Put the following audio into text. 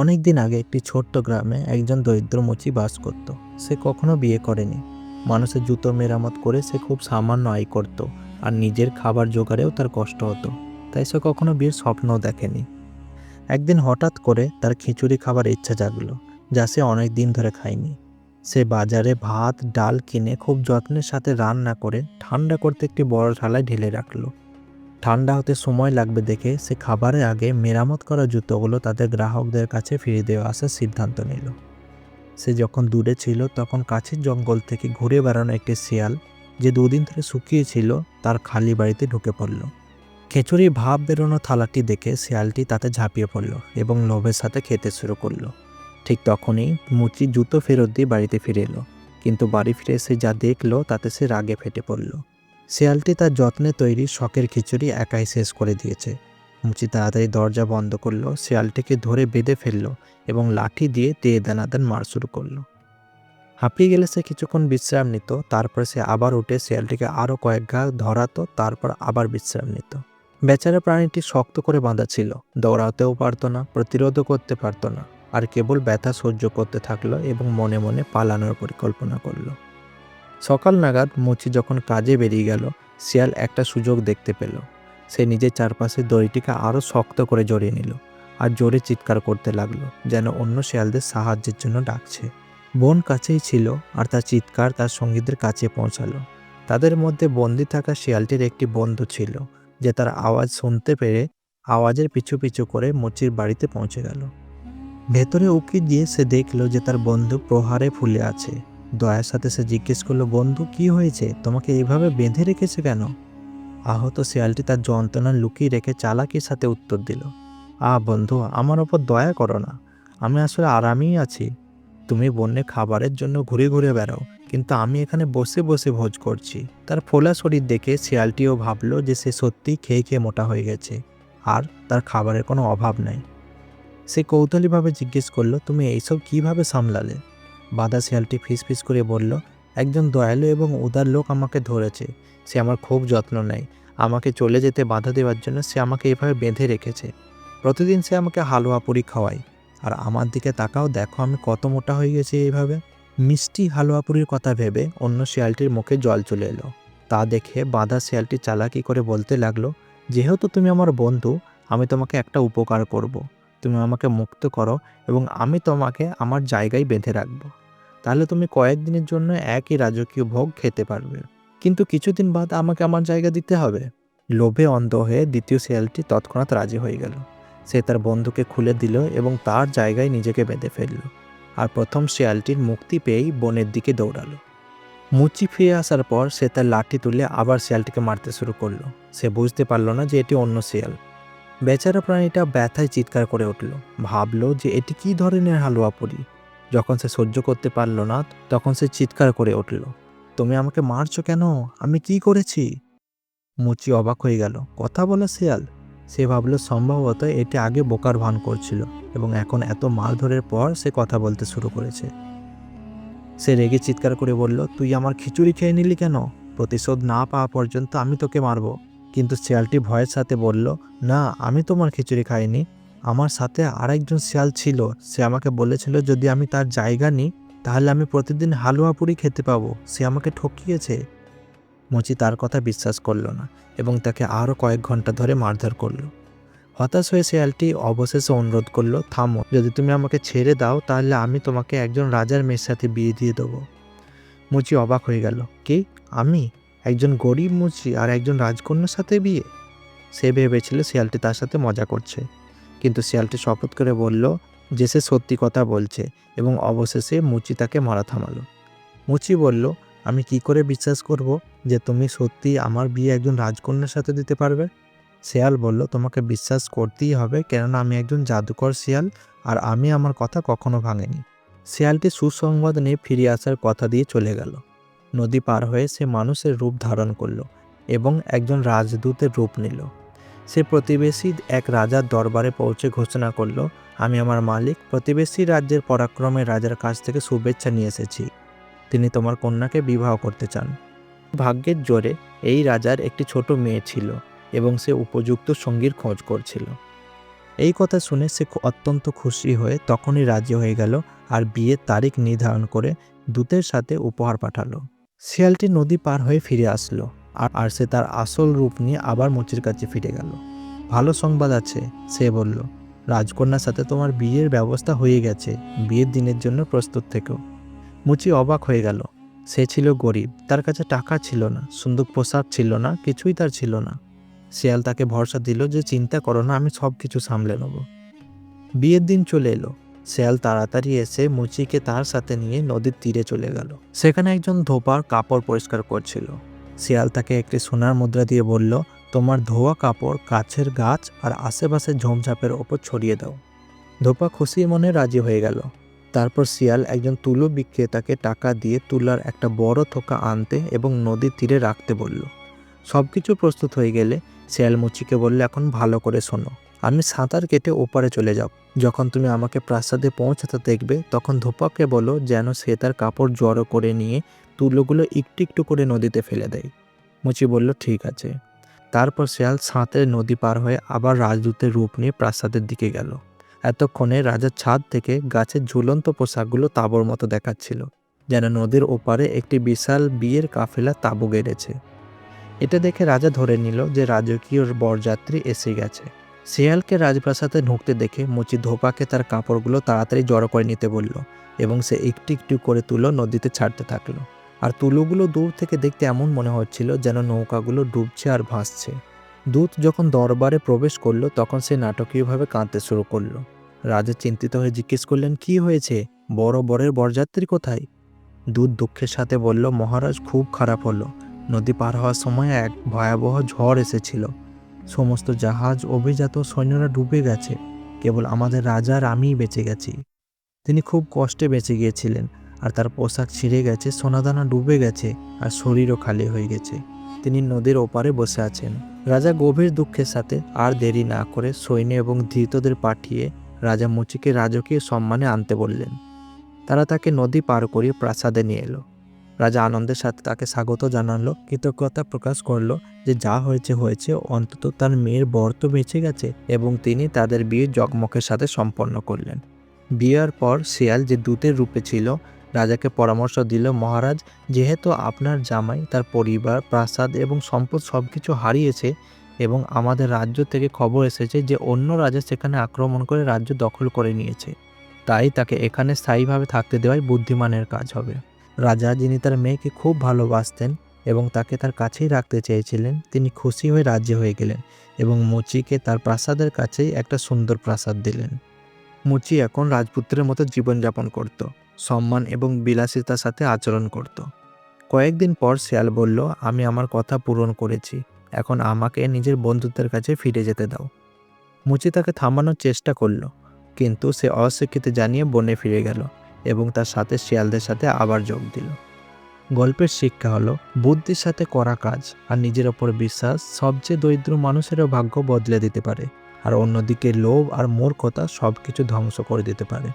অনেক দিন আগে একটি ছোট্ট গ্রামে একজন দরিদ্র মুচি বাস করত। সে কখনো বিয়ে করেনি। মানুষের জুতো মেরামত করে সে খুব সামান্য আয় করত আর নিজের খাবার জোগাড়েও তার কষ্ট হতো। তাই সে কখনো বিয়ের স্বপ্নও দেখেনি। একদিন হঠাৎ করে তার খিচুড়ি খাবার ইচ্ছা জাগলো, যা সে অনেক দিন ধরে খায়নি। সে বাজারে ভাত, ডাল কিনে খুব যত্নের সাথে রান্না করে ঠান্ডা করতে একটি বড় থালায় ঢেলে রাখল। ঠান্ডা হতে সময় লাগবে দেখে সে খাবারের আগে মেরামত করা জুতোগুলো তাদের গ্রাহকদের কাছে ফিরিয়ে দেওয়া আসার সিদ্ধান্ত নিল। সে যখন দূরে ছিল তখন কাছের জঙ্গল থেকে ঘুরে বেড়ানো একটি শিয়াল, যে দুদিন ধরে শুকিয়েছিল তার খালি বাড়িতে ঢুকে পড়ল। খিচুড়ি ভাব বেরোনো থালাটি দেখে শিয়ালটি তাতে ঝাঁপিয়ে পড়ল এবং লোভের সাথে খেতে শুরু করল। ঠিক তখনই মুচি জুতো ফেরত দিয়ে বাড়িতে ফিরে এলো, কিন্তু বাড়ি ফিরে এসে যা দেখল তাতে সে রাগে ফেটে পড়ল। শিয়ালটি তার যত্নে তৈরি শখের খিচুড়ি একাই শেষ করে দিয়েছে। মুচি তাড়াতাড়ি দরজা বন্ধ করল, শেয়ালটিকে ধরে বেঁধে ফেলল এবং লাঠি দিয়ে দিয়ে দানাদান মার শুরু করল। হাঁপিয়ে গেলে সে কিছুক্ষণ বিশ্রাম নিত, তারপর সে আবার উঠে শেয়ালটিকে আরও কয়েক ঘা ধরাতো, তারপর আবার বিশ্রাম নিত। বেচারা প্রাণীটি শক্ত করে বাঁধা ছিল, দৌড়াতেও পারতো না, প্রতিরোধও করতে পারতো না, আর কেবল ব্যথা সহ্য করতে থাকল এবং মনে মনে পালানোর পরিকল্পনা করল। সকাল নাগাদ মুচি যখন কাজে বেরিয়ে গেল, শিয়াল একটা সুযোগ দেখতে পেল। সে নিজের চারপাশে দড়িটিকে আরও শক্ত করে জড়িয়ে নিল আর জোরে চিৎকার করতে লাগল যেন অন্য শিয়ালদের সাহায্যের জন্য ডাকছে। বোন কাছেই ছিল আর তার চিৎকার তার সঙ্গীদের কাছে পৌঁছালো। তাদের মধ্যে বন্দি থাকা শিয়ালটির একটি বন্ধু ছিল যে তার আওয়াজ শুনতে পেরে আওয়াজের পিছু পিছু করে মুচির বাড়িতে পৌঁছে গেল। ভেতরে উকি দিয়ে সে দেখল যে তার বন্ধু প্রহারে ফুলে আছে। দয়ার সাথে সে জিজ্ঞেস করল, বন্ধু, কি হয়েছে? তোমাকে এইভাবে বেঁধে রেখেছে কেন? আহত শিয়ালটি তার যন্ত্রণা লুকিয়ে রেখে চালাকির সাথে উত্তর দিল, আ বন্ধু, আমার ওপর দয়া করো না। আমি আসলে আরামেই আছি। তুমি বন্যে খাবারের জন্য ঘুরে ঘুরে বেড়াও, কিন্তু আমি এখানে বসে বসে ভোজ করছি। তার ফোলা শরীর দেখে শিয়ালটিও ভাবলো যে সে সত্যিই খেয়ে খেয়ে মোটা হয়ে গেছে, আর তার খাবারের কোনো অভাব নাই। সে কৌতূহলীভাবে জিজ্ঞেস করল, তুমি এইসব কীভাবে সামলালে? বাদা শিয়ালটি ফিস ফিস করে বলল, একজন দয়ালু এবং উদার লোক আমাকে ধরেছে। সে আমার খুব যত্ন নেয়। আমাকে চলে যেতে বাধা দেওয়ার জন্য সে আমাকে এভাবে বেঁধে রেখেছে। প্রতিদিন সে আমাকে হালুয়া পুরি খাওয়ায়। আর আমার দিকে তাকাও, দেখো আমি কত মোটা হয়ে গেছি এইভাবে। মিষ্টি হালুয়া পুরির কথা ভেবে অন্য শিয়ালটির মুখে জল চলে এলো। তা দেখে বাঁধা শিয়ালটি চালাকি করে বলতে লাগল, যেহেতু তুমি আমার বন্ধু, আমি তোমাকে একটা উপকার করব। তুমি আমাকে মুক্ত করো এবং আমি তোমাকে আমার জায়গায় বেঁধে রাখব। তাহলে তুমি কয়েকদিনের জন্য একই রাজকীয় ভোগ খেতে পারবে। কিন্তু কিছুদিন বাদ আমাকে আমার জায়গা দিতে হবে। লোভে অন্ধ হয়ে দ্বিতীয় শিয়ালটি তৎক্ষণাৎ রাজি হয়ে গেল। সে তার বন্ধুকে খুলে দিল এবং তার জায়গায় নিজেকে বেঁধে ফেলল। আর প্রথম শিয়ালটির মুক্তি পেয়েই বনের দিকে দৌড়ালো। মুচি ফিরে আসার পর সে তার লাঠি তুলে আবার শিয়ালটিকে মারতে শুরু করল। সে বুঝতে পারল না যে এটি অন্য শিয়াল বেচারা প্রাণীটা ব্যথায় চিৎকার করে উঠল। ভাবলো যে এটি কী ধরনের হালুয়া পুরি যখন সে সহ্য করতে পারল না, তখন সে চিৎকার করে উঠল, তুমি আমাকে মারছো কেন? আমি কি করেছি? মুচি অবাক হয়ে গেল, কথা বলা শিয়াল। সে ভাবলো সম্ভবত এটি আগে বোকার ভান করছিল এবং এখন এত মারধরের পর সে কথা বলতে শুরু করেছে। সে রেগে চিৎকার করে বলল, তুই আমার খিচুড়ি খেয়ে নিলি কেন? প্রতিশোধ না পাওয়া পর্যন্ত আমি তোকে মারবো। কিন্তু শিয়ালটি ভয়ের সাথে বলল, না, আমি তোমার খিচুড়ি খাইনি। আমার সাথে আরেকজন শিয়াল ছিল। সে আমাকে বলেছিল, যদি আমি তার জায়গা নিই, তাহলে আমি প্রতিদিন হালুয়া পুরি খেতে পাবো। সে আমাকে ঠকিয়েছে। মুচি তার কথা বিশ্বাস করল না এবং তাকে আরও কয়েক ঘণ্টা ধরে মারধর করল। হতাশ হয়ে শিয়ালটি অবশেষে অনুরোধ করল, থামো, যদি তুমি আমাকে ছেড়ে দাও, তাহলে আমি তোমাকে একজন রাজার মেয়ের সাথে বিয়ে দিয়ে দেবো। মুচি অবাক হয়ে গেল, কি? আমি? একজন গরিব মুচি আর একজন রাজকন্যার সাথে বিয়ে? সে ভেবেছিল শিয়ালটি তার সাথে মজা করছে। কিন্তু শিয়ালটি শপথ করে বলল যে সে সত্যি কথা বলছে এবং অবশেষে মুচি তাকে মারা থামালো। মুচি বলল, আমি কি করে বিশ্বাস করব যে তুমি সত্যি আমার বিয়ে একজন রাজকন্যার সাথে দিতে পারবে? শিয়াল বলল, তোমাকে বিশ্বাস করতেই হবে, কেননা আমি একজন জাদুকর শিয়াল আর আমি আমার কথা কখনো ভাঙেনি। শিয়ালটি সুসংবাদ নিয়ে ফিরে আসার কথা দিয়ে চলে গেল। নদী পার হয়ে সে মানুষের রূপ ধারণ করল এবং একজন রাজদূতের রূপ নিল। সে প্রতিবেশী এক রাজার দরবারে পৌঁছে ঘোষণা করল, আমি আমার মালিক, প্রতিবেশী রাজ্যের পরাক্রমে রাজার কাছ থেকে শুভেচ্ছা নিয়ে এসেছি। তিনি তোমার কন্যাকে বিবাহ করতে চান। ভাগ্যের জোরে এই রাজার একটি ছোট মেয়ে ছিল এবং সে উপযুক্ত সঙ্গীর খোঁজ করছিল। এই কথা শুনে সে অত্যন্ত খুশি হয়ে তখনই রাজি হয়ে গেল আর বিয়ের তারিখ নির্ধারণ করে দূতের সাথে উপহার পাঠালো। শিয়ালটি নদী পার হয়ে ফিরে আসলো, আর সে তার আসল রূপ নিয়ে আবার মুচির কাছে ফিরে গেল। ভালো সংবাদ আছে, সে বলল। রাজকন্যার সাথে তোমার বিয়ের ব্যবস্থা হয়ে গেছে, বিয়ের দিনের জন্য প্রস্তুত থেকেও মুচি অবাক হয়ে গেল। সে ছিল গরিব, তার কাছে টাকা ছিল না, সুন্দর পোশাক ছিল না, কিছুই তার ছিল না। শিয়াল তাকে ভরসা দিল যে চিন্তা করো না, আমি সব কিছু সামলে নেব। বিয়ের দিন চলে এলো। শিয়াল তাড়াতাড়ি এসে মুচিকে তার সাথে নিয়ে নদীর তীরে চলে গেল। সেখানে একজন ধোপার কাপড় পরিষ্কার করছিল। শিয়াল তাকে একটি সোনার মুদ্রা দিয়ে বলল, তোমার ধোয়া কাপড় গাছের গাছ আর আশেপাশে ঝোমঝাপের ওপর ছড়িয়ে দাও। ধোপা খুশি মনে রাজি হয়ে গেল। তারপর শিয়াল একজন তুলো বিক্রেতাকে টাকা দিয়ে তুলার একটা বড় থোকা আনতে এবং নদীর তীরে রাখতে বলল। সব কিছু প্রস্তুত হয়ে গেলে শিয়াল মুচিকে বলল, এখন ভালো করে শোনো। আমি সাঁতার কেটে ওপারে চলে যাব যখন তুমি আমাকে প্রাসাদে পৌঁছাতে দেখবে, তখন ধোপাকে বলো যেন সে তার কাপড় জড়ো করে নিয়ে তুলোগুলো একটু একটু করে নদীতে ফেলে দেয়। মুচি বলল, ঠিক আছে। তারপর শিয়াল সাঁতে নদী পার হয়ে আবার রাজদূতের রূপ নিয়ে প্রাসাদের দিকে গেল। এতক্ষণে রাজার ছাদ থেকে গাছের ঝুলন্ত পোশাকগুলো তাঁবুর মতো দেখাচ্ছিল, যেন নদীর ওপারে একটি বিশাল বিয়ের কাফেলা তাঁবু গেড়েছে। এটা দেখে রাজা ধরে নিল যে রাজকীয় বরযাত্রী এসে গেছে। শিয়ালকে রাজপ্রাসাদে ঢুকতে দেখে মুচি ধোপাকে তার কাপড়গুলো তাড়াতাড়ি জড়ো করে নিতে বলল এবং সে একটু একটু করে তুলো নদীতে ছাড়তে থাকল। আর তুলোগুলো দূর থেকে দেখতে এমন মনে হচ্ছিল যেন নৌকাগুলো ডুবছে আর ভাসছে। দূত যখন দরবারে প্রবেশ করল তখন সে নাটকীয়ভাবে কাঁদতে শুরু করল। রাজা চিন্তিত হয়ে জিজ্ঞেস করলেন, কি হয়েছে? বড় বরের বরযাত্রী কোথায়? দূত দুঃখের সাথে বলল, মহারাজ, খুব খারাপ হলো। নদী পার হওয়ার সময় এক ভয়াবহ ঝড় এসেছিল। সমস্ত জাহাজ অভিজাত সৈন্যরা ডুবে গেছে। কেবল আমাদের রাজার আমিই বেঁচে গেছি। তিনি খুব কষ্টে বেঁচে গিয়েছিলেন আর তার পোশাক ছিঁড়ে গেছে, সোনাদানা ডুবে গেছে আর শরীরও খালি হয়ে গেছে। তিনি নদীর ওপারে বসে আছেন। রাজা গভীর দুঃখের সাথে আর দেরি না করে সৈন্য এবং ধৃতদের পাঠিয়ে রাজা মুচিকে রাজকীয় সম্মানে আনতে বললেন। তারা তাকে নদী পার করিয়ে প্রাসাদে নিয়ে এলো। রাজা আনন্দের সাথে তাকে স্বাগত জানালো, কৃতজ্ঞতা প্রকাশ করল যে যা হয়েছে হয়েছে, অন্তত তার মেয়ের বর তো বেঁচে গেছে এবং তিনি তাদের বিয়ে জগমকের সাথে সম্পন্ন করলেন। বিয়ের পর শিয়াল যে দূতের রূপে ছিল, রাজাকে পরামর্শ দিল, মহারাজ, যেহেতু আপনার জামাই তার পরিবার, প্রাসাদ এবং সম্পদ সব কিছু হারিয়েছে এবং আমাদের রাজ্য থেকে খবর এসেছে যে অন্য রাজা সেখানে আক্রমণ করে রাজ্য দখল করে নিয়েছে, তাই তাকে এখানে স্থায়ীভাবে থাকতে দেওয়াই বুদ্ধিমানের কাজ হবে। রাজা যিনি তার মেয়েকে খুব ভালোবাসতেন এবং তাকে তার কাছেই রাখতে চেয়েছিলেন, তিনি খুশি হয়ে রাজি হয়ে গেলেন এবং মুচিকে তার প্রাসাদের কাছেই একটা সুন্দর প্রাসাদ দিলেন। মুচি এখন রাজপুত্রের মতো জীবনযাপন করত, সম্মান এবং বিলাসিতার সাথে আচরণ করত। কয়েকদিন পর শিয়াল বলল, আমি আমার কথা পূরণ করেছি, এখন আমাকে নিজের বন্ধুদের কাছে ফিরে যেতে দাও। মুচি তাকে থামানোর চেষ্টা করল, কিন্তু সে অস্বীকৃতি জানিয়ে বনে ফিরে গেল। এবং তার সাথে শিয়ালদের সাথে আবার যোগ দিল। গল্পের শিক্ষা হলো, বুদ্ধির সাথে করা কাজ আর নিজের ওপর বিশ্বাস সবচেয়ে দরিদ্র মানুষেরও ভাগ্য বদলে দিতে পারে। আর অন্যদিকে লোভ আর মূর্খতা সব কিছু ধ্বংস করে দিতে পারে।